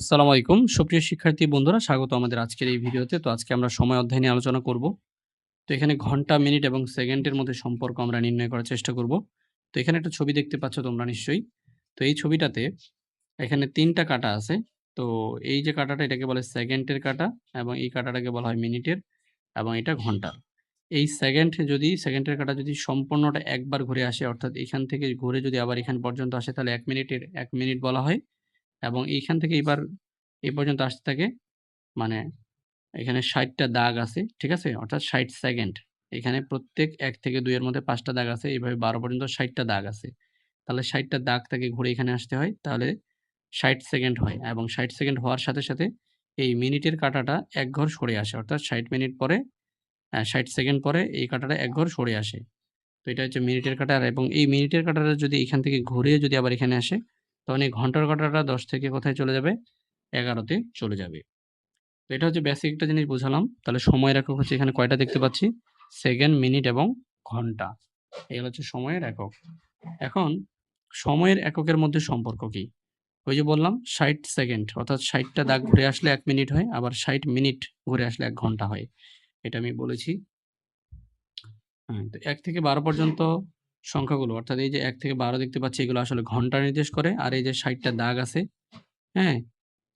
আসসালামু আলাইকুম। সুপ্রিয় শিক্ষার্থী বন্ধুরা, স্বাগত আমাদের আজকের এই ভিডিওতে। তো আজকে আমরা সময় অধ্যায় নিয়ে আলোচনা করব। তো এখানে ঘণ্টা, মিনিট এবং সেকেন্ডের মধ্যে সম্পর্ক আমরা নির্ণয় করার চেষ্টা করব। তো এখানে একটা ছবি দেখতে পাচ্ছ তোমরা নিশ্চয়ই। তো এই ছবিটাতে এখানে তিনটা কাটা আছে। তো এই যে কাটাটা, এটাকে বলে সেকেন্ডের কাটা এবং এই কাটাটাকে বলা হয় মিনিটের এবং এটা ঘণ্টার এই সেকেন্ড যদি, সেকেন্ডের কাটা যদি সম্পূর্ণটা একবার ঘুরে আসে, অর্থাৎ এখান থেকে ঘুরে যদি আবার এখান পর্যন্ত আসে, তাহলে এক মিনিটের, এক মিনিট বলা হয়। এবং এইখান থেকে এবার এই পর্যন্ত আসতে থাকে মানে এখানে ষাটটা দাগ আছে, ঠিক আছে? অর্থাৎ ষাট সেকেন্ড। এখানে প্রত্যেক এক থেকে দুইয়ের মধ্যে পাঁচটা দাগ আছে এইভাবে বারো পর্যন্ত ষাটটা দাগ আছে। তাহলে ষাটটা দাগ থেকে ঘুরে এখানে আসতে হয়, তাহলে ষাট সেকেন্ড হয় এবং ষাট সেকেন্ড হওয়ার সাথে সাথে এই মিনিটের কাটাটা এক ঘর সরে আসে। অর্থাৎ ষাট মিনিট পরে ষাট সেকেন্ড পরে এই কাটাটা এক ঘর সরে আসে। তো এটা হচ্ছে মিনিটের কাটার এবং এই মিনিটের কাটাটা যদি এখান থেকে ঘুরে যদি আবার এখানে আসে তখন এই ঘণ্টার কাটাটা দশ থেকে কোথায় চলে যাবে? এগারোতে চলে যাবে। তো এটা হচ্ছে বেসিক একটা জিনিস বোঝালাম। তাহলে সময়ের একক হচ্ছে এখানে কয়টা দেখতে পাচ্ছি? সেকেন্ড মিনিট এবং ঘণ্টা। এগুলো হচ্ছে সময়ের একক। এখন সময়ের এককের মধ্যে সম্পর্ক কি? ওই যে বললাম, ষাট সেকেন্ড অর্থাৎ ষাটটা দাগ ঘুরে আসলে এক মিনিট হয়, আবার ষাট মিনিট ঘুরে আসলে এক ঘণ্টা হয়। এটা আমি বলেছি। হ্যাঁ তো এক থেকে বারো পর্যন্ত সংখ্যাগুলো। অর্থাৎ এই যে এক থেকে বারো দেখতে পাচ্ছি, এগুলো আসলে ঘণ্টা নির্দেশ করে। আর এই যে ষাটটা দাগ আছে হ্যাঁ?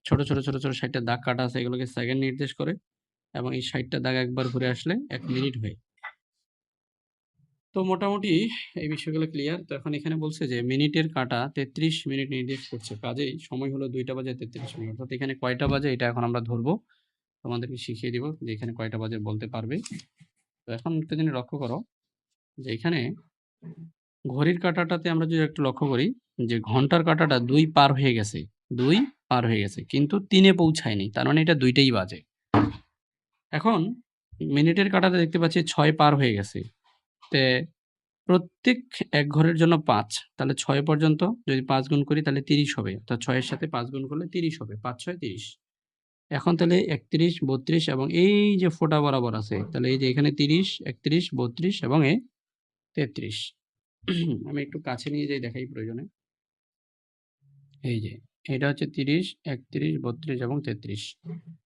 ছোট ছোট ছোট ছোট ষাটটা দাগ কাটা আছে, এগুলোকে সেকেন্ড নির্দেশ করে এবং এই ষাটটা দাগ একবার ঘুরে আসলে এক মিনিট হয়। তো মোটামুটি এই বিষয়গুলো ক্লিয়ার তো এখন এখানে বলছে যে মিনিটের কাটা তেত্রিশ মিনিট নির্দেশ করছে। কাজেই সময় হলো দুইটা বাজে তেত্রিশ মিনিট। অর্থাৎ এখানে কয়টা বাজে এটা এখন আমরা ধরবো। তোমাদেরকে শিখিয়ে দিব যে এখানে কয়টা বাজে বলতে পারবে। তো এখন একটা জিনিস লক্ষ্য করো যে এখানে ঘড়ির কাঁটাটাতে আমরা যদি একটু লক্ষ্য করি যে ঘণ্টার কাঁটাটা দুই পার হয়ে গেছে, দুই পার হয়ে গেছে, কিন্তু তিনে পৌঁছায়নি, তার মানে এটা দুইটাই বাজে। এখন মিনিটের কাঁটাতে দেখতে পাচ্ছি ছয় পার হয়ে গেছে। তে প্রত্যেক এক ঘরের জন্য পাঁচ, তাহলে ছয় পর্যন্ত যদি পাঁচ গুণ করি তাহলে তিরিশ হবে, অর্থাৎ ছয়ের সাথে পাঁচ গুণ করলে তিরিশ হবে, পাঁচ ছয় তিরিশ। এখন তাহলে একত্রিশ, বত্রিশ এবং এই যে ফোঁটা বরাবর আছে, তাহলে এই যে এখানে তিরিশ, একত্রিশ, বত্রিশ এবং এ তেত্রিশ। আমি একটু কাছে নিয়ে যাই, দেখাই প্রয়োজনে। এই যে, এটা হচ্ছে তিরিশ, একত্রিশ, বত্রিশ এবং তেত্রিশ।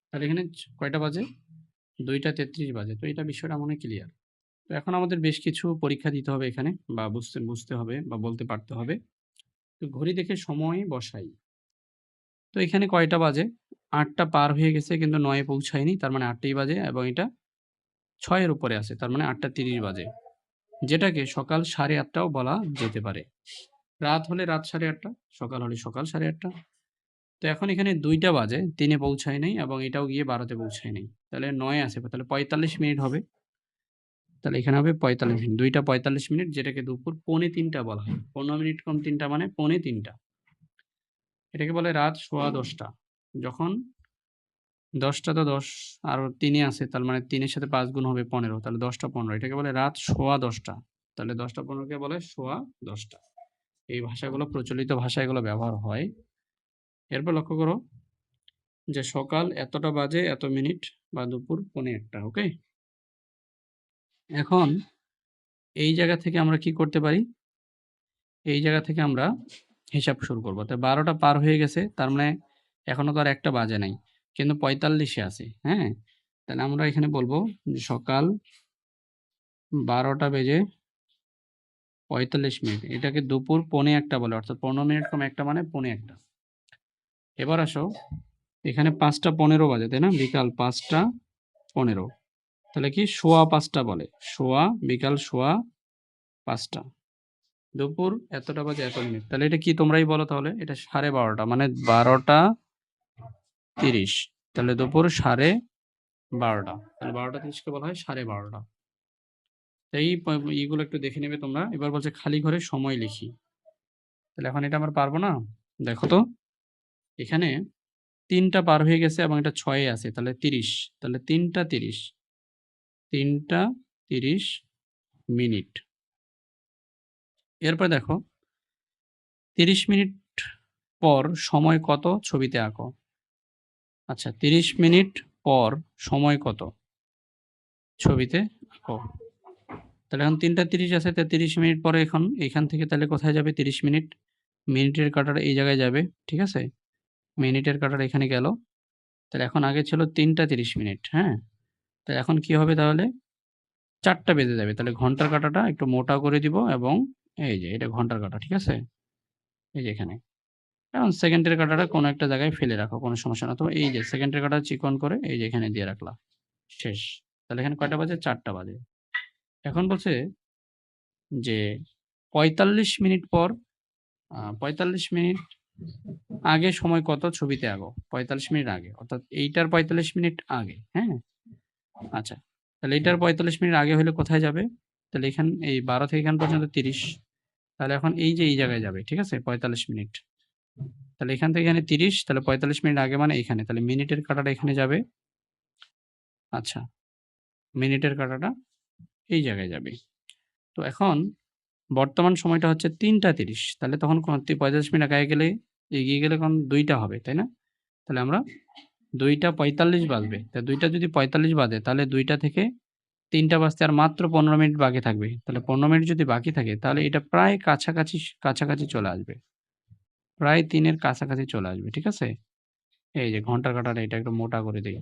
তাহলে এখানে কয়টা বাজে? দুইটা তেত্রিশ বাজে। তো এটা বিষয়টা মনে ক্লিয়ার তো এখন আমাদের বেশ কিছু পরীক্ষা দিতে হবে এখানে, বা বুঝতে বুঝতে হবে, বা বলতে পারতে হবে। তো ঘড়ি দেখে সময় বসাই। তো এখানে কয়টা বাজে? আটটা পার হয়ে গেছে, কিন্তু নয়ে পৌঁছায়নি, তার মানে আটটাই বাজে, এবং এটা ছয়ের উপরে আছে, তার মানে আটটা তিরিশ বাজে। যেটাকে সকাল সাড়ে আটটাও বলা যেতে পারে। রাত হলে রাত সাড়ে আটটা, সকাল হলে সকাল সাড়ে আটটা। তো এখন এখানে দুইটা বাজে, তিনে পৌঁছায় নাই এবং এটাও গিয়ে বারোতে পৌঁছায় নাই। তাহলে নয় আছে, তাহলে পঁয়তাল্লিশ মিনিট হবে। তাহলে এখানে হবে পঁয়তাল্লিশ মিনিট, দুইটা পঁয়তাল্লিশ মিনিট, যেটাকে দুপুর পৌনে তিনটা বলা হয়। পনেরো মিনিট কম তিনটা মানে পৌনে তিনটা। এটাকে বলে রাত সোয়া দশটা। যখন দশটা তো দশ, আর তিনে আছে তার মানে তিনের সাথে পাঁচ গুণ হবে পনেরো, তাহলে দশটা পনেরো, এটাকে বলে রাত সোয়া দশটা, তাহলে দশটা পনেরোকে বলে সোয়া দশটা। এই ভাষাগুলো, প্রচলিত ভাষা এগুলো ব্যবহার হয়। এরপর লক্ষ্য করো যে সকাল এতটা বাজে, এত মিনিট, বা দুপুর পৌনে একটা, ওকে? এখন এই জায়গা থেকে আমরা কি করতে পারি? এই জায়গা থেকে আমরা হিসাব শুরু করব। তো বারোটা পার হয়ে গেছে, তার মানে এখনও তো আর একটা বাজে নাই। কিন্তু পঁয়তাল্লিশে আছে হ্যাঁ? তাহলে আমরা এখানে বলব সকাল বারোটা বেজে পঁয়তাল্লিশ মিনিট। এটাকে দুপুর পৌনে একটা বলে, অর্থাৎ পনেরো মিনিট কম একটা মানে পৌনে একটা। এবার আসো, এখানে পাঁচটা পনেরো বাজে, তাই না? বিকাল পাঁচটা পনেরো। তাহলে কি সোয়া পাঁচটা বলে? সোয়া, বিকাল সোয়া পাঁচটা। দুপুর এতটা বাজে এত মিনিট। তাহলে এটা কি তোমরাই বলো তাহলে? এটা সাড়ে বারোটা মানে বারোটা তিরিশ। তাহলে দুপুর সাড়ে বারোটা। তাহলে বারোটা তিরিশকে বলা হয় সাড়ে বারোটা। এই ইগুলো একটু দেখে নেবে তোমরা। এবার বলছে খালি ঘরে সময় লিখি। তাহলে এখন এটা আমরা পারব না? দেখো তো। এখানে তিনটা পার হয়ে গেছে এবং এটা ছয়ে আছে। তাহলে তিরিশ। তাহলে তিনটা তিরিশ। তিনটা তিরিশ মিনিট। এরপর দেখো, তিরিশ মিনিট পর সময় কত? ছবিতে আঁকো। আচ্ছা তিরিশ মিনিট পর সময় কত ছবিতে তাহলে এখন তিনটা তিরিশ আছে তো তিরিশ মিনিট পরে এখন এখান থেকে তাহলে কোথায় যাবে তিরিশ মিনিট মিনিটের কাটার এই জায়গায় যাবে ঠিক আছে মিনিটের কাটার এখানে গেল। তাহলে এখন আগে ছিল ৩টা ৩০ মিনিট, হ্যাঁ? তো এখন কি হবে তাহলে? ৪টা বেজে যাবে। তাহলে ঘণ্টার কাটাটা একটু মোটা করে দিব এবং এই যে এটা ঘণ্টার কাটা ঠিক আছে? এই যে এখানে। এখন সেকেন্ডের কাটাটা কোনো একটা জায়গায় ফেলে রাখো, কোনো সমস্যা না। তো এই যে সেকেন্ডের কাঁটা চিকন করে এই যে এখানে দিয়ে রাখলা। শেষ। তাহলে এখানে কয়টা বাজে? চারটা বাজে। এখন বলছে যে ৪৫ মিনিট পর পঁয়তাল্লিশ মিনিট আগে সময় কত ছবিতে আগো পঁয়তাল্লিশ মিনিট আগে। অর্থাৎ এইটার ৪৫ মিনিট আগে, হ্যাঁ? আচ্ছা। তাহলে এইটার ৪৫ মিনিট আগে হলে কোথায় যাবে? তাহলে এখান এই ১২ থেকে এখান পর্যন্ত ৩০ তাহলে এখন এই যে এই জায়গায় যাবে, ঠিক আছে? ৪৫ মিনিট। তাহলে এখান থেকে এখানে ৩০ তাহলে ৪৫ মিনিট আগে মানে এখানে। তাহলে মিনিটের কাটাটা এখানে যাবে। আচ্ছা। মিনিটের কাটাটা এই জায়গায় যাবে। তো এখন বর্তমান সময়টা হচ্ছে ৩টা ৩০ তাহলে তখন ৪৫ মিনিট আগে গেলে এগিয়ে গেলে কোন দুইটা হবে, তাই না? তাহলে আমরা ২টা ৪৫ বাজবে। তা দুইটা যদি ৪৫ বাজে তাহলে দুইটা থেকে তিনটা বাজতে আর মাত্র ১৫ মিনিট বাকি থাকবে। তাহলে ১৫ মিনিট যদি বাকি থাকে তাহলে এটা প্রায় কাছাকাছি কাছাকাছি চলে আসবে। প্রায় তিনের কাছাকাছি চলে আসবে, ঠিক আছে? এই যে ঘণ্টার কাঁটাটা এটা একটু মোটা করে দেই।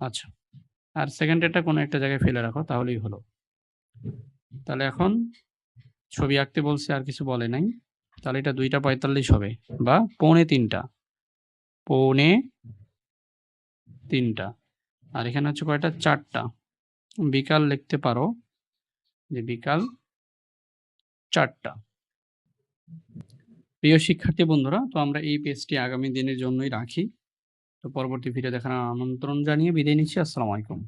আচ্ছা। আর সেকেন্ড সেকেন্ডেরটা কোনো একটা জায়গায় ফেলে রাখো তাহলেই হলো। তাহলে এখন ছবি আঁকতে বলছে আর কিছু বলে নাই। তাহলে এটা ২টা ৪৫ হবে বা পৌনে তিনটা পৌনে তিনটা আর এখানে হচ্ছে কয়টা? চারটা বিকাল লিখতে পারো যে বিকাল ৪টা। প্রিয় শিক্ষার্থী বন্ধুরা, তো আমরা এই পেজটি আগামী দিনের জন্যই রাখি। তো পরবর্তী ভিডিও দেখার আমন্ত্রণ জানিয়ে বিদায় নিচ্ছি। আসসালামু আলাইকুম।